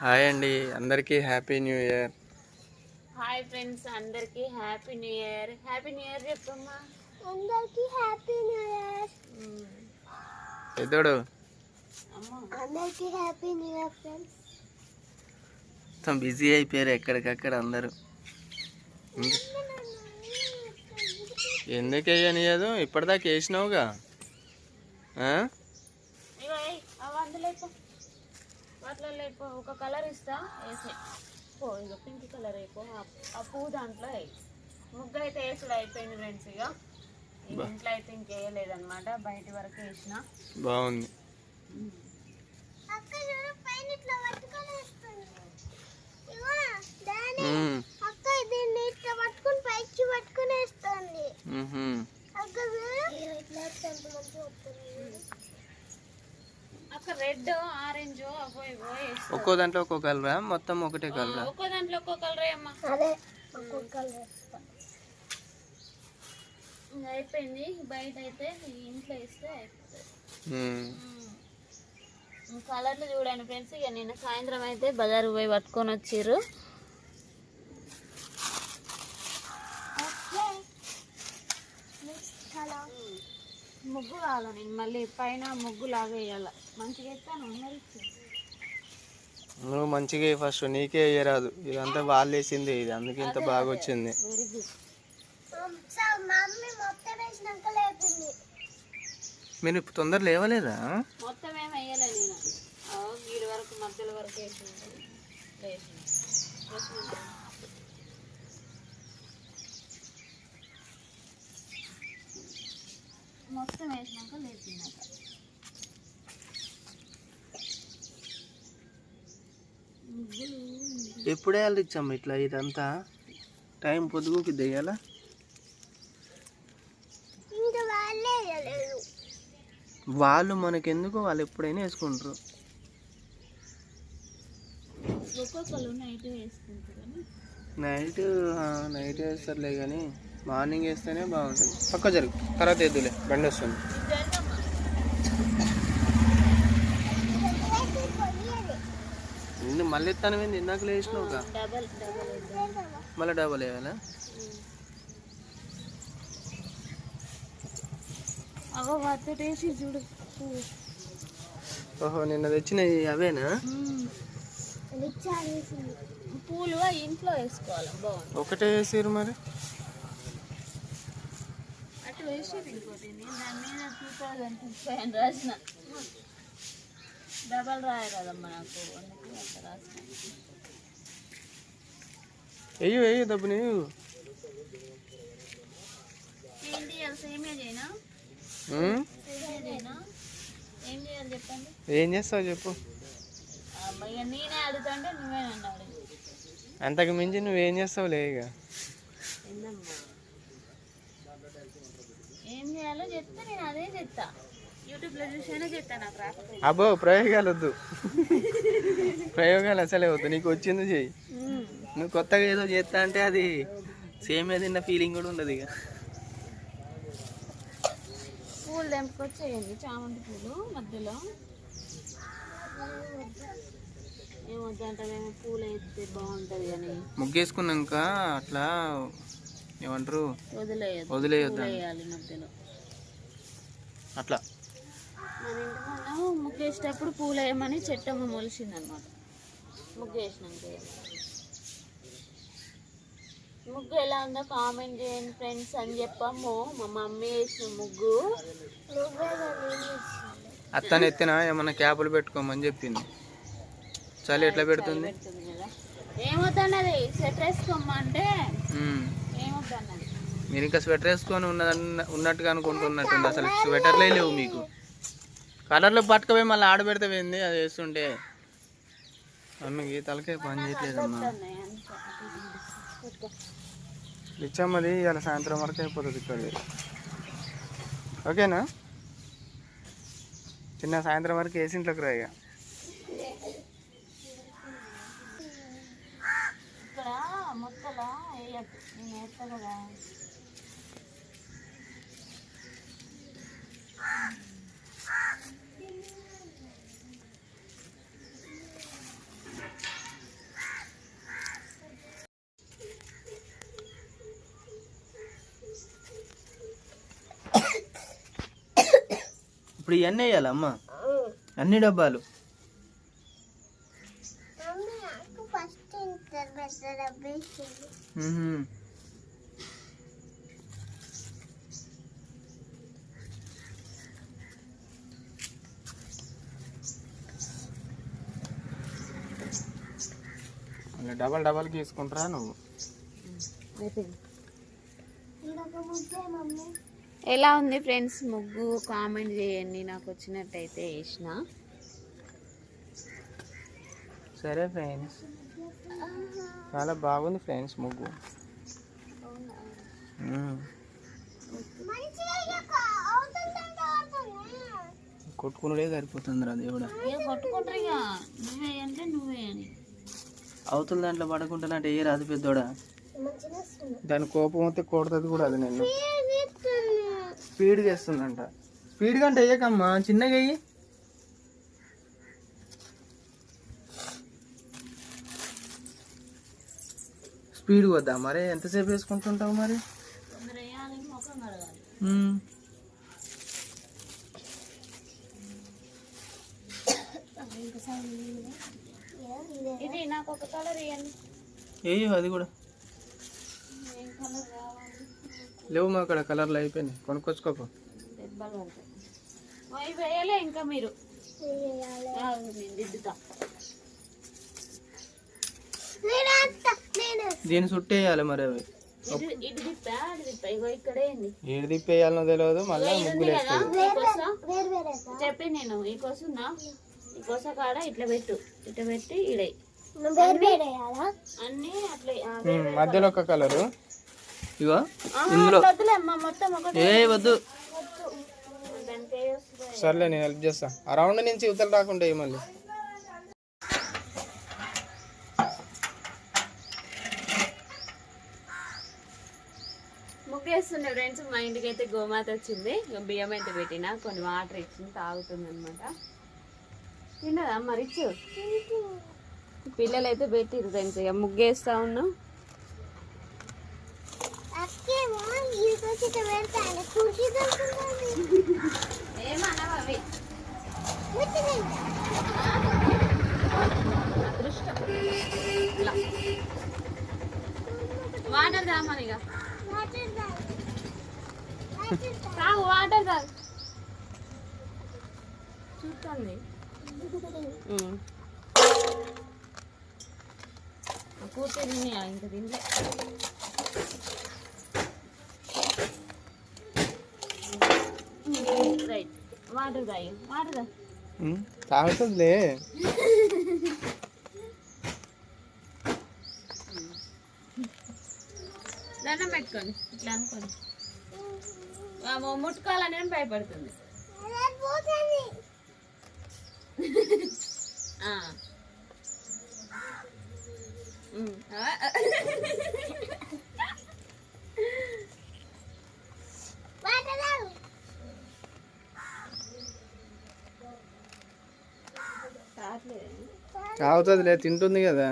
Hi అండి అందరికీ happy new year. Hi friends అందరికి happy new year. Happy new year చెప్పమ్మా. అందరికి హ్యాపీ న్యూ ఇయర్. పెద్దోడు అమ్మ. అందరికి హ్యాపీ న్యూ ఇయర్ ఫ్రెండ్స్. మొత్తం బిజీ అయిపోయారు ఎక్కడికక్కడ అందరూ. ఎందుకు వేయనియదు ఇప్పటిదాకా వేసినావుగా? అందులో వాటిలో ఒక కలర్ ఇస్తా. వేసే పో ఇక పింక్ కలర్ అయిపో. ఆ- పువ్వు దాంట్లో ముగ్గు అయితే వేసుడు అయిపోయింది ఫ్రెండ్స్ ఇక ఇంట్లో అయితే ఇంకేయలేదన్నమాట బయట వరకు వేసిన. బాగుంది. పట్టుకొని పట్టుకొని పైకి పట్టుకొని వేస్తుంది మ్హూ. అక్క చూడు ఇట్లా ఎంత మంచిగా వస్తుంది అక్కడ రెడ్ ఆరెంజ్ అవో ఇవో ఒక్కో దాంట్లో ఒక్కో కలరా మొత్తం ఒకటే కలరా? ఒక్కో దాంట్లో ఒక్కో కలర్ అమ్మా? అయిపోయింది. బయట అయితే ఇంట్లో వేస్తే అయిపోతుంది. కలర్లు చూడండి ఫ్రెండ్స్ ఇక నిన్న సాయంత్రం అయితే బజారు పోయి పట్టుకొని వచ్చిర్రు. ముగ్గు కావాలి నేను మళ్ళీ పైన ముగ్గు లాగా వేయాలి? మంచిగా అందరు నువ్వు మంచిగా ఫస్ట్ నీకే వేయరాదు ఇదంతా వాళ్ళు వేసింది ఇది అందుకే ఇంత బాగా వచ్చింది. మీరు ఇప్పుడు తొందర లేవలేదా? మొత్తం ఏం వేయలే నేను. వరకు మధ్యలో వరకు వేసి ఉంటుంది వేసి వేసి మొత్తం వేసినాక లేపినాక. ఎప్పుడే వాళ్ళు ఇచ్చాము ఇట్లా ఇదంతా? టైం పొద్దుగుకి దెయ్యాలా? వాళ్ళే మనకెందుకు వాళ్ళు ఎప్పుడైనా వేసుకుంటారు. నైట్ నైట్ వేస్తారులే కానీ. మార్నింగ్ వేస్తేనే బాగుంటుంది. పక్క జరుగు. తర్వాత ఎద్దులే. బండి వస్తుంది. నిన్ను మళ్ళీ ఎత్తాను ఏంది? ఇందాక వేసినావు డబల్ డబల్ వేద్దాం మళ్ళీ డబల్ వేయాలా. ఓహో నిన్న తెచ్చినవి అవేనా? పూలు ఇంట్లో వేసుకోవాలి? బాగుంది. ఒకటే వేసారు మరి. వేసి ఇంకోటి నేను దాని మీద టూ థౌజండ్ ఫిఫ్టీ అని రాసిన. డబల్ రాయరాదమ్మా నాకు. అందుకే రాసిన. వెయ్యి వెయ్యి ఏం చేస్తావు చెప్పు. నేనే అడుగుతుంటే అంతకు మించి నువ్వేం చేస్తావు లే ఇక చేయాలో చెప్తే? నేను అదే చెప్తా. యూట్యూబ్లో చూసానే చెప్తా నాకు రాకపోతే అబ్బో ప్రయోగాలు వద్దు. ప్రయోగాలు అసలే వద్దు. నీకు వచ్చింది చెయ్యి. నువ్వు కొత్తగా ఏదో చేస్తా అంటే అది సేమ్ ఏదైనా ఫీలింగ్ కూడా ఉండదు ఇక. పూలు తెంపుకొచ్చేయండి. చామంతి పూలు మధ్యలో. ఏమొద్దంటారేమో పూలు వేస్తే బాగుంటుంది అని. ముగ్గేసుకున్నాక అట్లా ఏమంటారు? వదిలేయద్దు. వదిలేయొద్దు మధ్యలో. అట్లా. మన ఇంటి మొన్న ముగ్గు వేసేటప్పుడు పూలు వేయమని చెట్టమ్మ మొలిసింది అనమాట ముగ్గు ఎలా ఉందో కామెంట్ చేయండి ఫ్రెండ్స్ అని చెప్పాము. మా మమ్మీ వేసిన ముగ్గు. అత్తని ఎత్తిన ఏమన్నా క్యాపులు పెట్టుకోమని చెప్పింది. చలి ఎట్లా పెడుతుంది? ఏమవుతున్నది సెట్ వేసుకోమంటే. ఏమవుతున్నది మీరు ఇంకా స్వెటర్ వేసుకొని ఉన్నదన్న ఉన్నట్టుగా అనుకుంటున్నట్టుంది అసలు స్వెటర్లే లేవు మీకు. కలర్లో పట్టుకపోయి మళ్ళీ ఆడబెడితే పోయింది అది వేస్తుంటే. అమ్మకి తలకే పని చేయట్లేదమ్మా. ఇచ్చామది ఇవాళ సాయంత్రం వరకు అయిపోతుంది ఇక్కడ ఓకేనా? చిన్న సాయంత్రం వరకు వేసి ఇంట్లోకి కదా ఇప్పుడు ఇవన్నీ వేయాలమ్మా అన్ని డబ్బాలు? డబల్ డబల్ తీసుకుంటారా నువ్వు? ఎలా ఉంది ఫ్రెండ్స్ ముగ్గు? కామెంట్ చేయండి. నాకు వచ్చినట్టయితే వేసిన సరే ఫ్రెండ్స్. చాలా బాగుంది ఫ్రెండ్స్ ముగ్గు. అవుతుంది కొట్టుకునుడే సరిపోతుంది రా దేవుడా అవతల దాంట్లో పడకుండానంటే ఏ రాదు పెద్దోడా? దాని కోపం వస్తే కొడుతుంది కూడా అది నేను స్పీడ్గా వేస్తుందంట స్పీడ్గా అంటే వేయకమ్మా చిన్నగా వెయ్యి స్పీడ్ వద్దా? మరి ఎంతసేపు వేసుకుంటుంటావు మరి? వేయు అది కూడా. ఏం కలర్ కావాలి? లేవు మా అక్కడ కలర్లు అయిపోయినాయి. కొనుక్కొచ్చుకోపో. వేయలే ఇంకా మీరు ఆగు, నేను దిద్దుతా నేను వేస్తా, నేను దీని చుట్టేయాలి మరి అవి. ఏడు తిప్పేయాలనో తెలియదు మళ్ళీ ముగ్గులు కొస చెప్పి నేను ఈ కొసున్నా ఈ కొస కాడ ఇట్లా పెట్టు. ఇట్లా పెట్టి ఇడే. అన్ని అట్లా. మధ్యలో ఒక కలరు ఆహా, ఇందులో. అట్లా వద్దులే అమ్మ మొత్తం ఒకటి. ఏ వద్దు. సర్లే నేను హెల్ప్ చేస్తా. ఆ రౌండ్ నుంచి ఇవతలు రాకుండా మళ్ళీ? ముగ్గేస్తుండే ఫ్రెండ్స్ మా ఇంటికి అయితే గోమాత వచ్చింది. బియ్యం అయితే పెట్టిన కొన్ని వాటర్ ఇచ్చింది తాగుతుంది అనమాట తిన్నదా మరి? ఇచ్చు. పిల్లలు అయితే పెట్టిరు ఫ్రెండ్స్ ఇక ముగ్గేస్తా ఉన్నాం. ఏమన్నావు అదృష్టం. వాటర్ వాటర్ తాగు. వాటర్ తాగు. తాగు వాటర్ తాగు చూస్తుంది కూర్చొని తినేయా ఇంకా తినలే రైట్ వాటర్ తాగి వాటర్ తాగి మ్మ్. తాగుతుందిలే దండం పెట్టుకోండి ఇట్లా అనుకోండి ఆమె ముట్టుకోవాలని భయపడుతుంది తాగుతుందిలే తింటుంది కదా.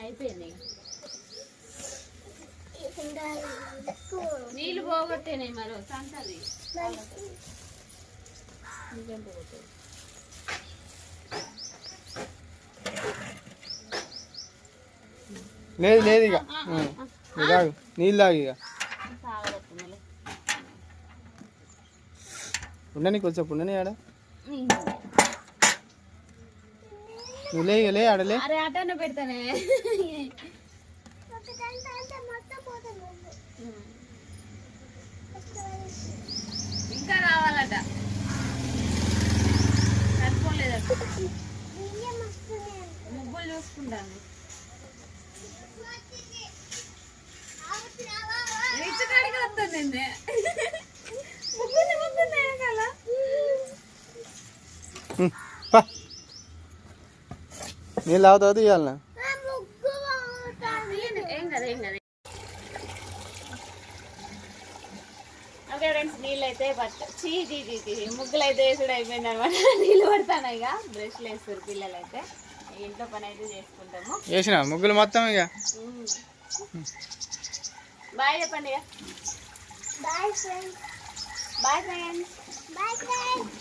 అయిపోయింది. నీళ్ళు పోగొట్టేనే మరో సంతది. మరి నిజం పోగొట్టే లేదు లేదు ఇక తాగు. నీళ్ళు తాగు ఇక. ఉండని కొంచెం ఉండని ఆడ. నువ్వు లే ఇక లే ఆడలే పెడతానే. ఇంకా రావాలట సరిపోలేదట. ముగ్గులు చూసుకుంటాను. రిచ్ కాడికి వస్తుంది ముగ్గులు ముగ్గులు వెనకాల నీళ్ళు అవుతావు తీయాలనా ముగ్గు బాగుంటుంది ఏం కదా ఏం కదా ఓకే ఫ్రెండ్స్ నీళ్ళు అయితే పట్ట చీ చీ చీ చీ ముగ్గులు అయితే వేసుడు అయిపోయింది అనమాట నీళ్ళు పడతాను ఇక. బ్రష్లు వేస్తారు పిల్లలు అయితే ఇంట్లో పని అయితే చేసుకుంటాము. వేసిన? ముగ్గులు మొత్తం ఇక? బాయ్ చెప్పండి ఇక. Bye friends bye friends bye friends